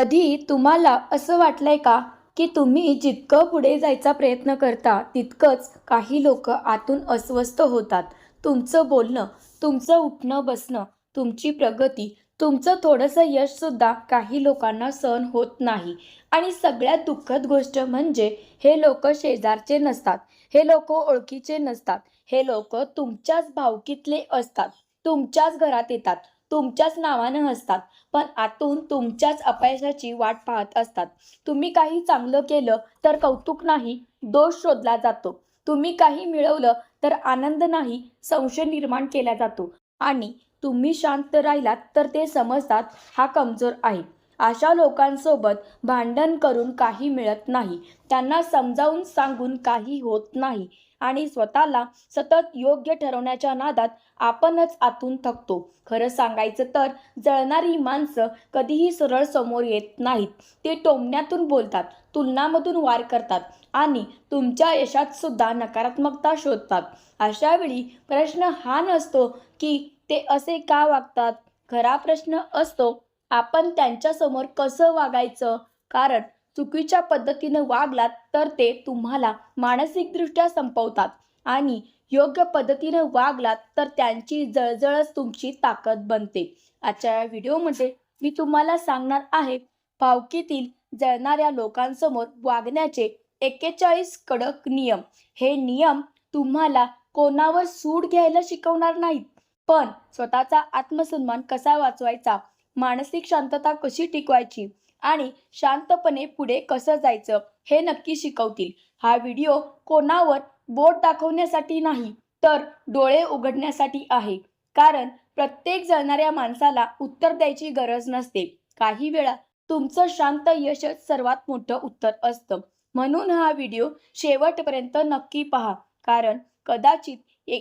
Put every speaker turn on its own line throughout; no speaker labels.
कधी तुम्हाला असं वाटलंय का की तुम्ही जितकं पुढे जायचा प्रयत्न करता तितकंच काही लोक आतून अस्वस्थ होतात? तुमचं बोलणं तुमचं उठणं बसणं तुमची प्रगती तुमचं थोडंसं यशसुद्धा काही लोकांना सहन होत नाही. आणि सगळ्यात दुःखद गोष्ट म्हणजे हे लोक शेजारचे नसतात. हे लोक ओळखीचे नसतात. हे लोक तुमच्याच भावकीतले असतात. तुमच्याच घरात येतात. तुमच्याच नावानं हसतात पण आतून तुमच्याच अपयशाची वाट पाहत असतात. तुम्ही काही चांगलं केलं तर कौतुक नाही दोष शोधला जातो. तुम्ही काही मिळवलं तर आनंद नाही संशय निर्माण केला जातो. आणि तुम्ही शांत राहिलात तर ते समजतात हा कमजोर आहे. अशा लोकांसोबत भांडण करून काही मिळत नाही. त्यांना समजावून सांगून काही होत नाही. आणि स्वतःला सतत योग्य ठरवण्याच्या नादात आपणच आतून थकतो. खरं सांगायचं तर जळणारी माणसं कधीही सरळ समोर येत नाहीत. ते टोमण्यातून बोलतात तुलनामधून वार करतात आणि तुमच्या यशात सुद्धा नकारात्मकता शोधतात. अशा वेळी प्रश्न हा नसतो की ते असे का वागतात? खरा प्रश्न असतो आपण त्यांच्यासमोर कसं वागायचं? कारण चुकीच्या पद्धतीनं वागलात तर ते तुम्हाला मानसिकदृष्ट्या संपवतात. आणि योग्य पद्धतीनं वागलात तर त्यांची जळजळच तुमची ताकद बनते. आजच्या या व्हिडिओमध्ये मी तुम्हाला सांगणार आहे भावकीतील जळणाऱ्या लोकांसमोर वागण्याचे एक्केचाळीस कडक नियम. हे नियम तुम्हाला कोणावर सूड घ्यायला शिकवणार नाहीत. पण स्वतःचा आत्मसन्मान कसा वाचवायचा? मानसिक शांतता कशी टिकवायची? आणि शांतपणे पुढे कसं जायचं हे नक्की शिकवतील. हा व्हिडिओ कोणावर बोट दाखवण्यासाठी नाही तर डोळे उघडण्यासाठी आहे. कारण प्रत्येक जळणाऱ्या माणसाला उत्तर द्यायची गरज नसते. काही वेळा तुमचं शांत यशच सर्वात मोठं उत्तर असतं. म्हणून हा व्हिडिओ शेवटपर्यंत नक्की पहा. कारण कदाचित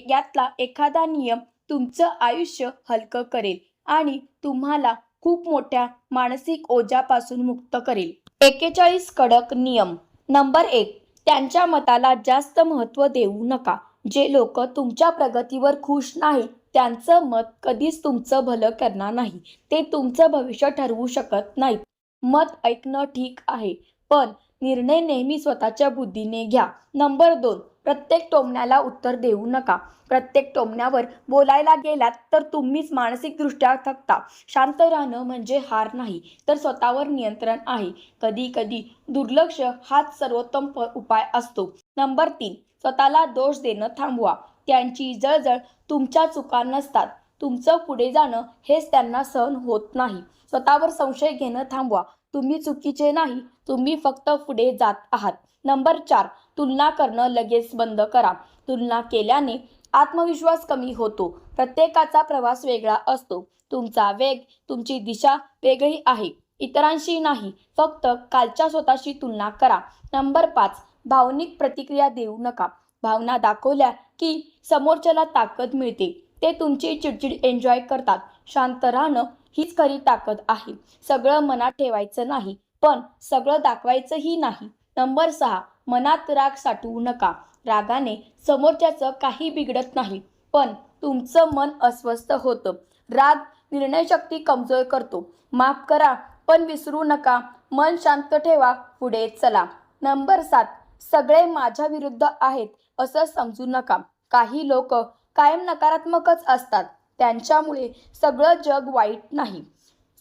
यातला एखादा नियम तुमचं आयुष्य हलकं करेल आणि तुम्हाला खूप मोठ्या मानसिक ओझ्यापासून मुक्त करेल. एक्केचाळीस कडक नियम. नंबर एक त्यांच्या मताला जास्त महत्त्व देऊ नका. जे लोक तुमच्या प्रगतीवर खुश नाही त्यांचं मत कधीच तुमचं भलं करणार नाही. ते तुमचं भविष्य ठरवू शकत नाहीत. मत ऐकणं ठीक आहे पण निर्णय नेहमी स्वतःच्या बुद्धीने घ्या. नंबर दोन प्रत्येक टोमण्याला उत्तर देऊ नका. प्रत्येक टोमण्यावर बोलायला गेलात तर तुम्हीच मानसिकदृष्ट्या थकता. शांत राहणं म्हणजे हार नाही तर स्वतःवर नियंत्रण आहे. कधी कधी दुर्लक्ष हाच सर्वोत्तम उपाय असतो. नंबर तीन स्वतःला दोष देणं थांबवा. त्यांची जळजळ तुमच्या चुका नसतात. तुमचं पुढे जाणं हेच त्यांना सहन होत नाही. स्वतःवर संशय घेणं थांबवा. तुम्ही चुकीचे नाही तुम्ही फक्त पुढे जात आहात. नंबर चार तुलना करणं लगेच बंद करा. तुलना केल्याने आत्मविश्वास कमी होतो. प्रत्येकाचा प्रवास वेगळा असतो. तुमचा वेग तुमची दिशा वेगळी आहे. इतरांशी नाही फक्त कालच्या स्वतःशी तुलना करा. नंबर पाच भावनिक प्रतिक्रिया देऊ नका. भावना दाखवल्या की समोरच्याला ताकद मिळते. ते तुमची चिडचिड एन्जॉय करतात. शांत राहणं हीच खरी ताकद आहे. सगळं मनात ठेवायचं नाही पण सगळं दाखवायचंही नाही. नंबर सहा मनात राग साठवू नका. रागाने समोरच्याचं काही बिघडत नाही पण तुमचं मन अस्वस्थ होतं. राग निर्णयशक्ती कमजोर करतो. माफ करा पण विसरू नका. मन शांत ठेवा पुढे चला. नंबर सात सगळे माझ्या विरुद्ध आहेत असं समजू नका. काही लोक कायम नकारात्मकच असतात. त्यांच्यामुळे सगळं जग वाईट नाही.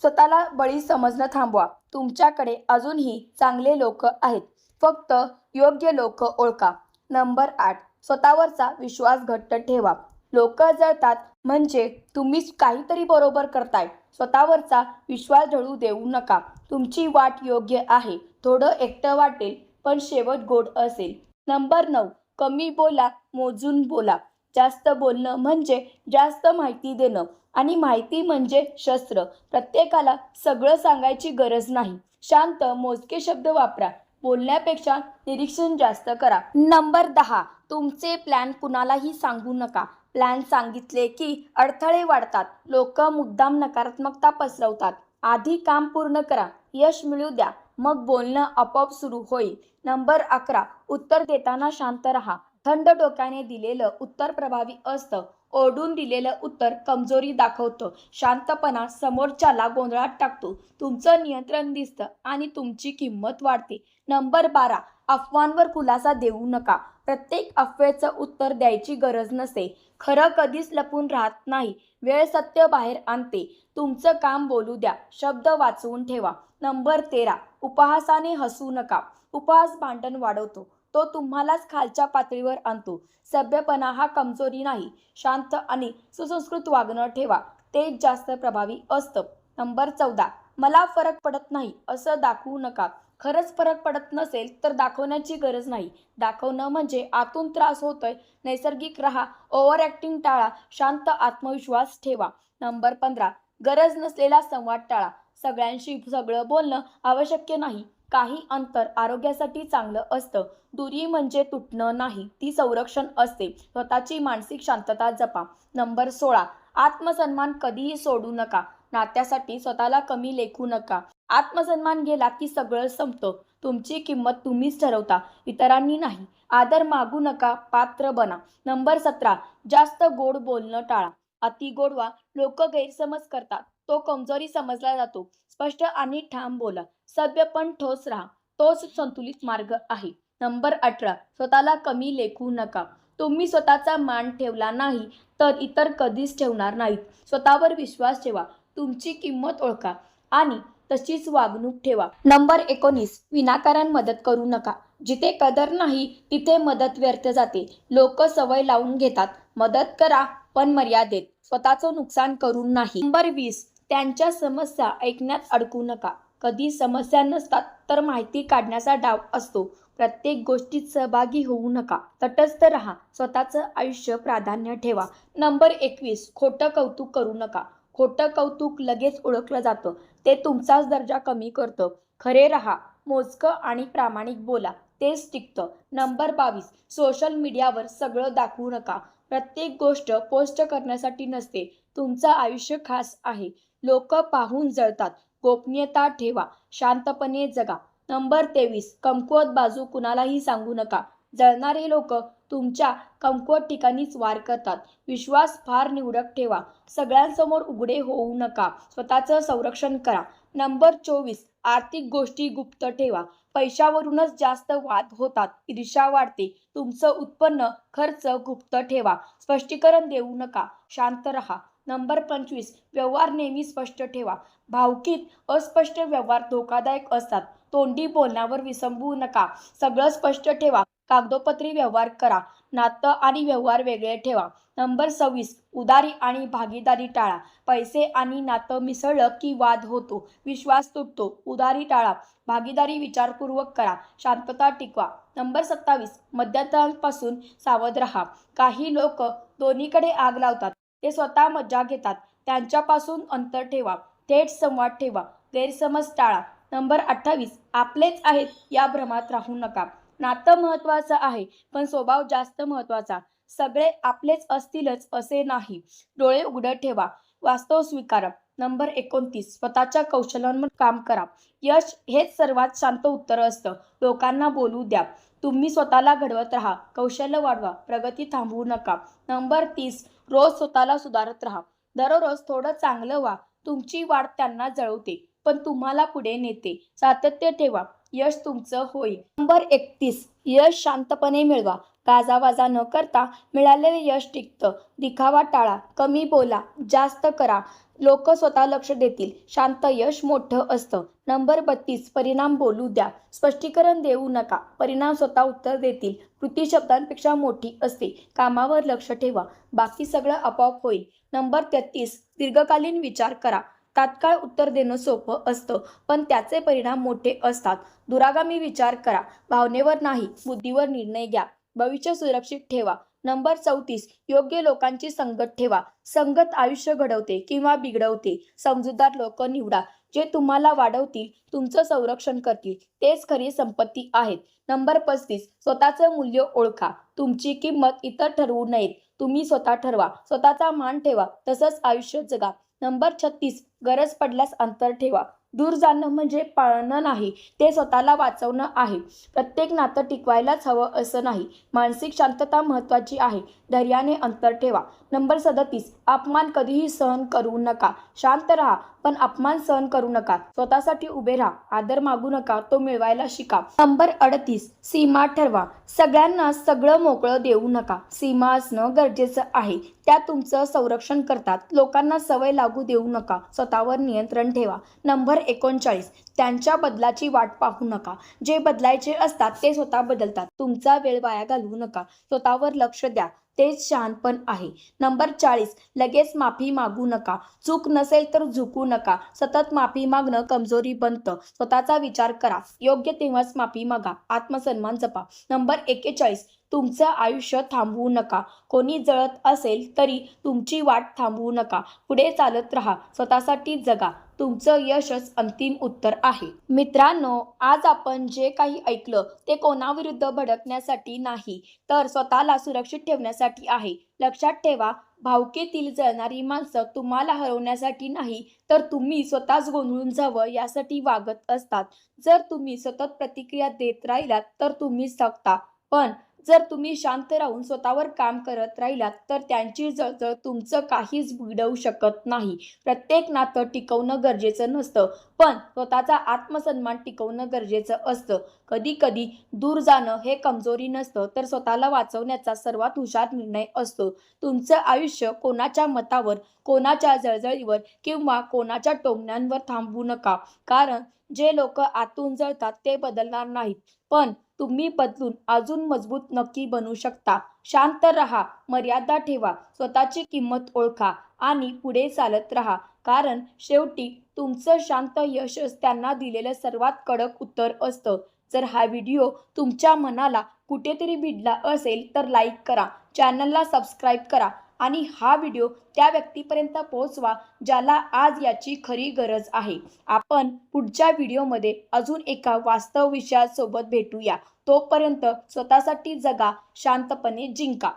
स्वतःला बळी समजणं थांबवा. तुमच्याकडे अजूनही चांगले लोक आहेत. फक्त योग्य लोक ओळखा. नंबर आठ. स्वतःवरचा विश्वास घट्ट ठेवा. लोक जळतात म्हणजे तुम्हीच काहीतरी बरोबर करताय. स्वतःवरचा विश्वास ढळू देऊ नका. तुमची वाट योग्य आहे. थोडं एकटं वाटेल पण शेवट गोड असेल. नंबर नऊ. कमी बोला मोजून बोला. जास्त बोलणं म्हणजे जास्त माहिती देणं. आणि माहिती म्हणजे शस्त्र. प्रत्येकाला सगळं सांगायची गरज नाही. शांत मोजके शब्द वापरा. बोलण्यापेक्षा निरीक्षण जास्त करा. नंबर दहा. तुमचे प्लॅन कुणालाही सांगू नका. प्लॅन सांगितले की अडथळे वाढतात. लोक मुद्दाम नकारात्मकता पसरवतात. आधी काम पूर्ण करा. यश मिळू द्या. मग बोलणं आपोआप सुरू होईल. नंबर अकरा. उत्तर देताना शांत रहा. थंड डोक्याने दिलेलं उत्तर प्रभावी असतं. ओढून दिलेलं उत्तर कमजोरी दाखवतं. शांतपणा समोरच्याला गोंधळात टाकतो. तुमचं नियंत्रण दिसतं आणि तुमची किंमत वाढते. नंबर बारा अफवांवर खुलासा देऊ नका. प्रत्येक अफवेचं उत्तर द्यायची गरज नसते. खरं कधीच लपून राहत नाही. वेळ सत्य बाहेर आणते. तुमचं काम बोलू द्या. शब्द वाचवून ठेवा. नंबर तेरा उपहासाने हसू नका. उपहास भांडण वाढवतो. तो तुम्हालाच खालच्या पातळीवर आणतो. सभ्यपणा हा कमजोरी नाही. शांत आणि सुसंस्कृत वागणं ठेवा. तेच जास्त प्रभावी असतं. नंबर चौदा. मला फरक पडत नाही असं दाखवू नका. खरंच फरक पडत नसेल तर दाखवण्याची गरज नाही. दाखवणं म्हणजे आतून त्रास होतोय. नैसर्गिक राहा ओव्हर ॲक्टिंग टाळा शांत आत्मविश्वास ठेवा. नंबर पंधरा. गरज नसलेला संवाद टाळा. सगळ्यांशी सगळं बोलणं आवश्यक नाही. काही अंतर आरोग्यासाठी चांगलं असतं. दुरी म्हणजे तुटणं नाही ती संरक्षण असते. स्वतःची मानसिक शांतता जपा. नंबर सोळा आत्मसन्मान कधीही सोडू नका. नात्यासाठी स्वतःला कमी लेखू नका. आत्मसन्मान गेला की सगळं संपतं. तुमची किंमत तुम्हीच ठरवता. इतरांनी नाही. आदर मागू नका. पात्र बना. नंबर सतरा जास्त गोड बोलणं टाळा. अति गोडवा लोक गैरसमज करतात. तो कमजोरी समजला जातो. स्पष्ट आणि ठाम बोला. सभ्य पण ठोस राहा. तोच संतुलित मार्ग आहे. नंबर अठरा. स्वतःला कमी लेखू नका. तुम्ही स्वतःचा मान ठेवला नाही तर इतर कधीच ठेवणार नाहीत. स्वतःवर विश्वास ठेवा. तुमची किंमत ओळखा आणि तशीच वागणूक ठेवा. नंबर एकोणीस. विनाकारण मदत करू नका. जिथे कदर नाही तिथे मदत व्यर्थ जाते. लोक सवय लावून घेतात. मदत करा पण मर्यादेत. स्वतःचं नुकसान करून नाही. नंबर वीस. त्यांच्या समस्या ऐकण्यात अडकू नका. कधी समस्या नसतात तर माहिती काढण्याचा डाव असतो. प्रत्येक गोष्टीत सहभागी होऊ नका. तटस्थ राहा. स्वतःचं आयुष्य प्राधान्य ठेवा. नंबर एकवीस खोटं कौतुक करू नका. खोटं कौतुक लगेच ओळखलं जातं. ते तुमचाच दर्जा कमी करतं. खरे राहा. मोजकं आणि प्रामाणिक बोला. तेच टिकतं. नंबर बावीस सोशल मीडियावर सगळं दाखवू नका. प्रत्येक गोष्ट पोस्ट करण्यासाठी नसते. तुमचं आयुष्य खास आहे. लोक पाहून जळतात. गोपनीयता ठेवा. शांतपणे जगा. नंबर तेवीस. कमकुवत बाजू कुणालाही सांगू नका. जळणारे लोक तुमच्या कमकुवत ठिकाणीच वार करतात. विश्वास फार निवडक ठेवा. सगळ्यांसमोर उघडे होऊ नका. स्वतःचं संरक्षण करा. नंबर चोवीस. आर्थिक गोष्टी गुप्त ठेवा. पैशावरूनच जास्त वाद होतात. ईर्षा वाढते. तुमचं उत्पन्न खर्च गुप्त ठेवा. स्पष्टीकरण देऊ नका. शांत रहा. नंबर पंचवीस. व्यवहार नेहमी स्पष्ट ठेवा. भावकीत अस्पष्ट व्यवहार धोकादायक असतात. तोंडी बोलण्यावर विसंबू नका. सगळं स्पष्ट ठेवा. कागदोपत्री व्यवहार करा. नातं आणि व्यवहार वेगळे ठेवा. नंबर सव्वीस. उदारी आणि भागीदारी टाळा. पैसे आणि नातं मिसळलं की वाद होतो. विश्वास तुटतो. उदारी टाळा. भागीदारी विचारपूर्वक करा. शांतता टिकवा. नंबर सत्तावीस. मध्यंतरांपासून सावध राहा. काही लोक दोन्हीकडे आग लावतात. ते स्वतः मज्जा घेतात. त्यांच्यापासून अंतर ठेवा. थेट संवाद ठेवा. गैरसमज टाळा. नंबर अठ्ठावीस. आपलेच आहेत या भ्रमात राहू नका. नातं महत्त्वाचं आहे पण स्वभाव जास्त महत्त्वाचा सगळे आपलेच असतीलच असे नाही. डोळे उघड ठेवा. वास्तव स्वीकारा. नंबर एकोणतीस. स्वतःच्या कौशल्यांवर काम करा. यश हेच सर्वात शांत उत्तर असतं. लोकांना बोलू द्या. तुम्ही स्वतःला घडवत राहा. कौशल्य वाढवा. प्रगती थांबवू नका. नंबर तीस. रोज स्वतःला सुधारत राहा. दररोज थोडं चांगलं व्हा. तुमची वाढ त्यांना जळवते पण तुम्हाला पुढे नेते. सातत्य ठेवा. यश तुमचं होईल. नंबर एकतीस. यश शांतपणे मिळवा. गाजावाजा न करता मिळालेले यश टिकतं. दिखावा टाळा. कमी बोला. जास्त करा. लोक स्वतः लक्ष देतील. शांत यश मोठं असतं. नंबर बत्तीस परिणाम बोलू द्या. स्पष्टीकरण देऊ नका. परिणाम स्वतः उत्तर देतील. कृती शब्दांपेक्षा मोठी असते. कामावर लक्ष ठेवा. बाकी सगळं आपोआप होईल. नंबर तेहतीस दीर्घकालीन विचार करा. तात्काळ उत्तर देणं सोपं असतं पण त्याचे परिणाम मोठे असतात. दुरागामी विचार करा. भावनेवर नाही बुद्धीवर निर्णय घ्या. भविष्य सुरक्षित ठेवा. नंबर चौतीस योग्य लोकांची संगत ठेवा. संगत आयुष्य घडवते किंवा बिघडवते. समजूतदार लोक निवडा. जे तुम्हाला वाढवतील तुमचं संरक्षण करतील. तेच खरी संपत्ती आहेत. नंबर पस्तीस स्वतःचं मूल्य ओळखा. तुमची किंमत इतर ठरवू नयेत. तुम्ही स्वतः ठरवा. स्वतःचा मान ठेवा. तसंच आयुष्य जगा. नंबर छत्तीस गरज पडल्यास अंतर ठेवा. दूर जाणं म्हणजे पाळणं नाही ते स्वतःला वाचवणं आहे. प्रत्येक नातं टिकवायलाच हवं असं नाही. मानसिक शांतता महत्त्वाची आहे. धैर्याने अंतर ठेवा. नंबर सदतीस अपमान कधीही सहन करू नका. शांत राहा पण अपमान सहन करू नका. स्वतःसाठी उभे राहा. आदर मागू नका. तो मिळवायला शिका. नंबर अडतीस सीमा ठरवा. सगळ्यांना सगळं मोकळं देऊ नका. सीमा असणं गरजेचं आहे. त्या तुमचं संरक्षण करतात. लोकांना सवय लागू देऊ नका. स्वतःवर नियंत्रण ठेवा. नंबर एकोणचाळीस. त्यांच्या बदलाची वाट पाहू नका. जे बदलायचे असतात ते स्वतः बदलतात. तुमचा वेळ वाया घालवू नका. स्वतःवर लक्ष द्या. तेच शहाणपण आहे. नंबर चाळीस. लगेच माफी मागू नका. चूक नसेल तर झुकू नका. सतत माफी मागणं कमजोरी बनतं. स्वतःचा विचार करा. योग्य तेव्हाच माफी मागा. आत्मसन्मान जपा. नंबर एकेचाळीस. तुमचं आयुष्य थांबवू नका. कोणी जळत असेल तरी तुमची वाट थांबवू नका. पुढे चालत राहा. स्वतःसाठी जगा. तुमचं यशच अंतिम उत्तर आहे. मित्रांनो आज आपण जे काही ऐकलं ते कोणाविरुद्ध भडकण्यासाठी नाही तर स्वतःला सुरक्षित ठेवण्यासाठी आहे. लक्षात ठेवा भावकेतील जळणारी माणसं तुम्हाला हरवण्यासाठी नाही तर तुम्ही स्वतःच गोंधळून जावं यासाठी वागत असतात. जर तुम्ही सतत प्रतिक्रिया देत राहिलात तर तुम्ही थकता पण जर तुम्ही शांत राहून स्वतःवर काम करत राहिलात तर त्यांची जळजळ तुमचं काहीच बिघडवू शकत नाही. प्रत्येक नातं टिकवणं गरजेचं नसतं पण स्वतःचा आत्मसन्मान टिकवणं गरजेचं असतं. कधी कधी दूर जाणं हे कमजोरी नसतं तर स्वतःला वाचवण्याचा सर्वात हुशार निर्णय असतो. तुमचं आयुष्य कोणाच्या मतावर कोणाच्या जळजळीवर किंवा कोणाच्या टोमण्यांवर थांबवू नका कारण जे लोक आतून जळतात ते बदलणार नाहीत. पण तुम्ही बदलून अजून मजबूत नक्की बनू शकता. शांत रहा मर्यादा ठेवा स्वतःची किंमत ओळखा आणि पुढे चालत राहा. कारण शेवटी तुमचं शांत यशच त्यांना दिलेलं सर्वात कडक उत्तर असतं. जर हा व्हिडिओ तुमच्या मनाला कुठेतरी भिडला असेल तर लाईक करा चॅनलला सबस्क्राईब करा आणि हा व्हिडिओ त्या व्यक्तीपर्यंत पोहोचवा ज्याला आज याची खरी गरज आहे. आपण पुढच्या व्हिडिओमध्ये अजून एका वास्तव विषयासोबत भेटूया. तोपर्यंत स्वतःसाठी जगा शांतपणे जिंका.